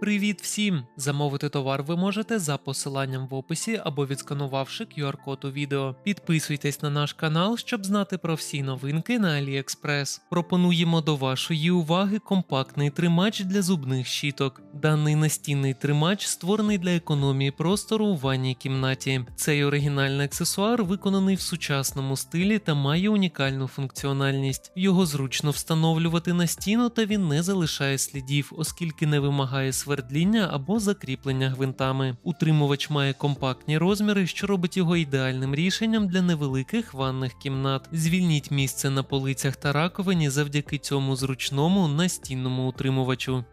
Привіт всім! Замовити товар ви можете за посиланням в описі або відсканувавши QR-код у відео. Підписуйтесь на наш канал, щоб знати про всі новинки на AliExpress. Пропонуємо до вашої уваги компактний тримач для зубних щіток. Даний настінний тримач створений для економії простору у ванній кімнаті. Цей оригінальний аксесуар виконаний в сучасному стилі та має унікальну функціональність. Його зручно встановлювати на стіну та він не залишає слідів, оскільки не вимагає свердління або закріплення гвинтами. Утримувач має компактні розміри, що робить його ідеальним рішенням для невеликих ванних кімнат. Звільніть місце на полицях та раковині завдяки цьому зручному настінному утримувачу.